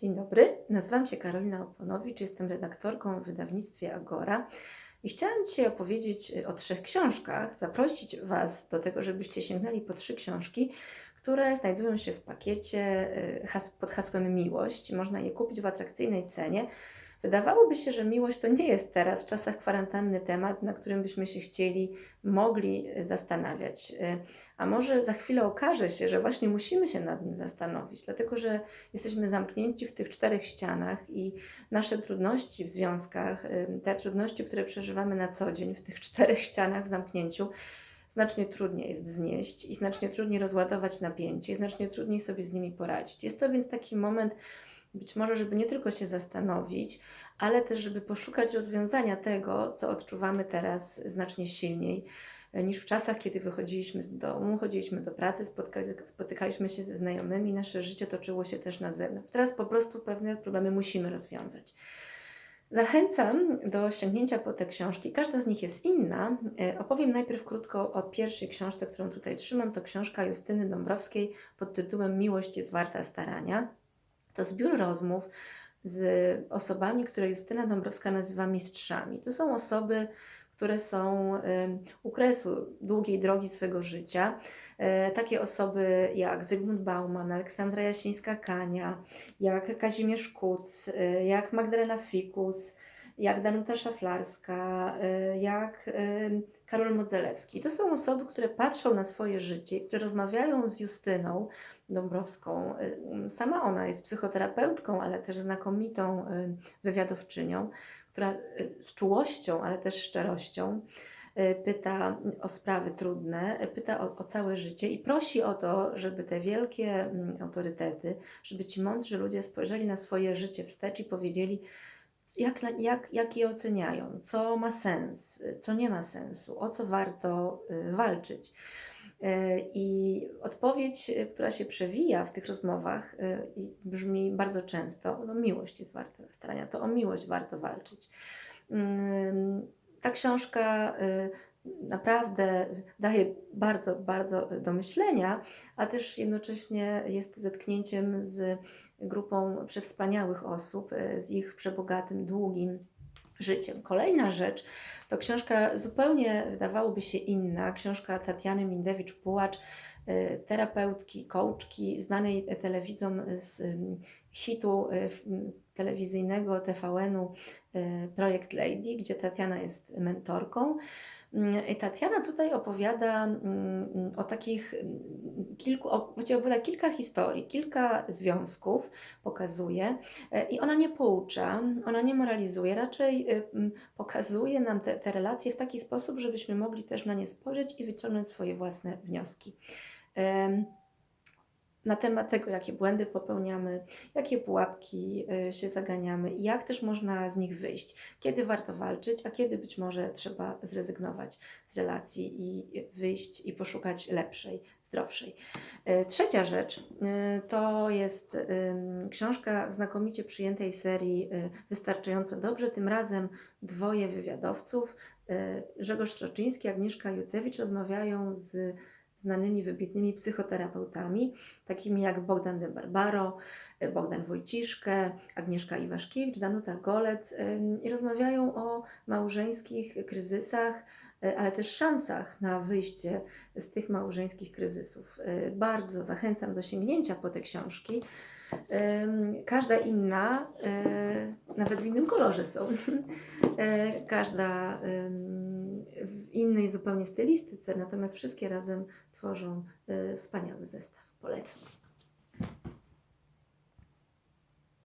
Dzień dobry, nazywam się Karolina Oponowicz, jestem redaktorką w wydawnictwie Agora i chciałam dzisiaj opowiedzieć o trzech książkach, zaprosić Was do tego, żebyście sięgnęli po trzy książki, które znajdują się w pakiecie y, pod hasłem Miłość. Można je kupić w atrakcyjnej cenie. Wydawałoby się, że miłość to nie jest teraz w czasach kwarantanny temat, na którym byśmy się chcieli, mogli y, zastanawiać. Y, A może za chwilę okaże się, że właśnie musimy się nad nim zastanowić, dlatego że jesteśmy zamknięci w tych czterech ścianach i nasze trudności w związkach, te trudności, które przeżywamy na co dzień w tych czterech ścianach w zamknięciu, znacznie trudniej jest znieść i znacznie trudniej rozładować napięcie, znacznie trudniej sobie z nimi poradzić. Jest to więc taki moment, być może, żeby nie tylko się zastanowić, ale też, żeby poszukać rozwiązania tego, co odczuwamy teraz znacznie silniej e, niż w czasach, kiedy wychodziliśmy z domu, chodziliśmy do pracy, spotykaliśmy się ze znajomymi, nasze życie toczyło się też na zewnątrz. Teraz po prostu pewne problemy musimy rozwiązać. Zachęcam do sięgnięcia po te książki. Każda z nich jest inna. E, Opowiem najpierw krótko o pierwszej książce, którą tutaj trzymam. To książka Justyny Dąbrowskiej pod tytułem Miłość jest warta starania. To zbiór rozmów z osobami, które Justyna Dąbrowska nazywa mistrzami. To są osoby, które są u kresu długiej drogi swego życia. E, Takie osoby jak Zygmunt Bauman, Aleksandra Jasińska-Kania, jak Kazimierz Kuc, e, jak Magdalena Fikus, jak Danuta Szaflarska, e, jak em, Karol Modzelewski. To są osoby, które patrzą na swoje życie, które rozmawiają z Justyną Dąbrowską. Y, Sama ona jest psychoterapeutką, ale też znakomitą y, wywiadowczynią, która y, z czułością, ale też szczerością y, pyta o sprawy trudne, y, pyta o, o całe życie i prosi o to, żeby te wielkie mm, autorytety, żeby ci mądrzy ludzie spojrzeli na swoje życie wstecz i powiedzieli, jak, jak, jak je oceniają, co ma sens, y, co nie ma sensu, o co warto y, walczyć. E, I odpowiedź, e, która się przewija w tych rozmowach brzmi bardzo często, no miłość jest warta starania, to o miłość warto walczyć. Mm, Ta książka naprawdę daje bardzo, bardzo do myślenia, a też jednocześnie jest zetknięciem z grupą przewspaniałych osób, e, z ich przebogatym, długim życiem. Kolejna rzecz to książka zupełnie wydawałoby się inna, książka Tatiany Mindewicz-Pułacz, y, terapeutki, coachki, znanej telewidzom z hitu m, telewizyjnego TVN-u Projekt Lady, gdzie Tatiana jest mentorką. Mm, I Tatiana tutaj opowiada mm, o takich mm, kilku, o- opowiada kilka historii, kilka związków pokazuje e, i ona nie poucza, ona nie moralizuje, raczej y, mm, pokazuje nam te, te relacje w taki sposób, żebyśmy mogli też na nie spojrzeć i wyciągnąć swoje własne wnioski. Na temat tego, jakie błędy popełniamy, jakie pułapki y, się zaganiamy i jak też można z nich wyjść. Kiedy warto walczyć, a kiedy być może trzeba zrezygnować z relacji i wyjść i poszukać lepszej, zdrowszej. E, Trzecia rzecz y, to jest książka znakomicie przyjętej serii y, Wystarczająco dobrze. Tym razem dwoje wywiadowców, y, Grzegorz Stroczyński, Agnieszka Jucewicz rozmawiają z znanymi, wybitnymi psychoterapeutami, takimi jak Bogdan de Barbaro, y, Bogdan Wojciszkę, Agnieszka Iwaszkiewicz, Danuta Golec i rozmawiają o małżeńskich kryzysach, y, ale też szansach na wyjście z tych małżeńskich kryzysów. Y, Bardzo zachęcam do sięgnięcia po te książki. Każda inna, nawet w innym kolorze są, każda innej zupełnie stylistyce, natomiast wszystkie razem tworzą y, wspaniały zestaw. Polecam.